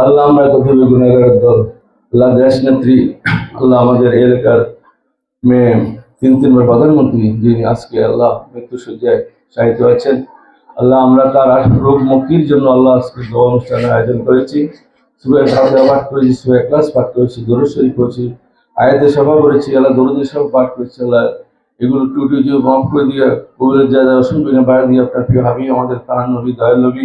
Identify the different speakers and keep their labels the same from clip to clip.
Speaker 1: আল্লাহ আমরা কথিত গুণাগারের দল, আল্লাহ দেশ নেত্রী, আল্লাহ আমাদের এলাকার মেয়ে, তিন তিনবার প্রধানমন্ত্রী যিনি আজকে আল্লাহ মৃত্যু সজ্জায় সাহিত্য আছেন আল্লাহ আমরা তার রোগ মুক্তির জন্য আল্লাহ আজকে দোয়া অনুষ্ঠানের আয়োজন করেছি। খাওয়া পাঠ করেছি সুরে ক্লাস পাঠ করেছি, দরুদ করেছি আয়াতে সভা করেছি আল্লাহ দরুদের সভা পাঠ করেছি, আল্লাহ এগুলো টুটু যে মাফ করে দিয়ে কবিরের যা যা অসুবিধা বাইরে দিয়ে আপনার প্রিয় হাবি আমাদের কানান নবী, দয়াল নবী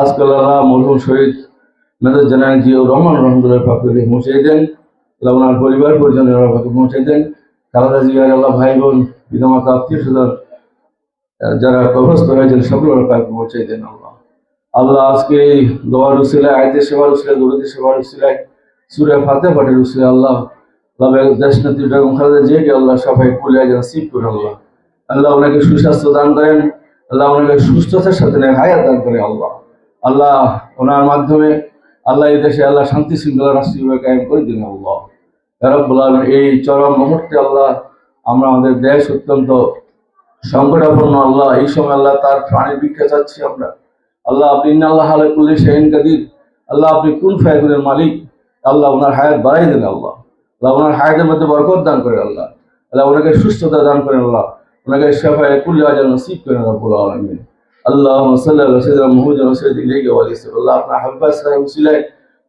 Speaker 1: আজকাল মরহুম শহীদ মেজর জেনারেল জিয়াউর রহমান রহমতুল্লাহ পাকে পৌঁছে দেন। আল্লাহ ওনার পরিবার পরিজনের পাকে পৌঁছে দেন। খালেদা জিয়ার আল্লাহ ভাই বোন পিতামাতা আত্মীয় স্বজন যারা প্রভস্ত হয়েছেন সকলের পাকে পৌঁছে দেন আল্লাহ। আল্লাহ আজকে এই দোয়ার উসিলায় আয়তে সেবার উসিলায়, দরুদের সেবার উসিলায়, সুরে ফাতে পাটের উসিলায় আল্লাহ আল্লাহ দেশ নেত্রী বেগম খালেদা জিয়াকে আল্লাহ সবাই কুলিয়া যেন সিপ করে আল্লাহ। আল্লাহ ওনাকে সুস্বাস্থ্য দান করেন। আল্লাহ ওনাকে সুস্থতার সাথে হায়াত দান করে আল্লাহ। আল্লাহ ওনার মাধ্যমে আল্লাহ এই দেশে আল্লাহ শান্তি শৃঙ্খলা রাষ্ট্রীয় কায়েম করে দিন আল্লাহ। রব্বুল এই চরম মুহূর্তে আল্লাহ আমরা আমাদের দেশ অত্যন্ত সংকটাপন্ন আল্লাহ। এই সময় আল্লাহ তার প্রাণের ভিক্ষা চাচ্ছি আমরা। আল্লাহ আপনি আল্লাহ আলাকুল্লি শাহিন কাদির। আল্লাহ আপনি কোন ফায়গুলের মালিক। আল্লাহ ওনার হায়াত বাড়াই দেন আল্লাহ। আল্লাহ ওনার হায়াতের মধ্যে বরকত দান করেন আল্লাহ। আল্লাহ ওনাকে সুস্থতা দান করেন আল্লাহ। ওনাকে সেফায় কুল্লি আজান নসিব করেন রব্বুল আলমিন। আল্লাহ সাল্লাহ সৈয়দ মুহুদ রসৈদ ইলাইহি ওয়া আলিহি আল্লাহ আপনার হাব্বা সাহেব উসিলায়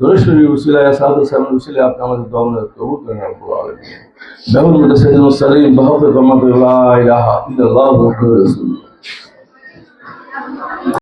Speaker 1: দরশরী উসিলায় সাদু সাহেব উসিলায় আপনি আমাদের দমনে কবুল করেন রব্বুল আলমিন বেহুল মুদা সৈয়দ মুসালিম বাহাফিজ রহমতুল্লাহ ইলাহা ইল্লাল্লাহু মুহাম্মাদুর রাসূলুল্লাহ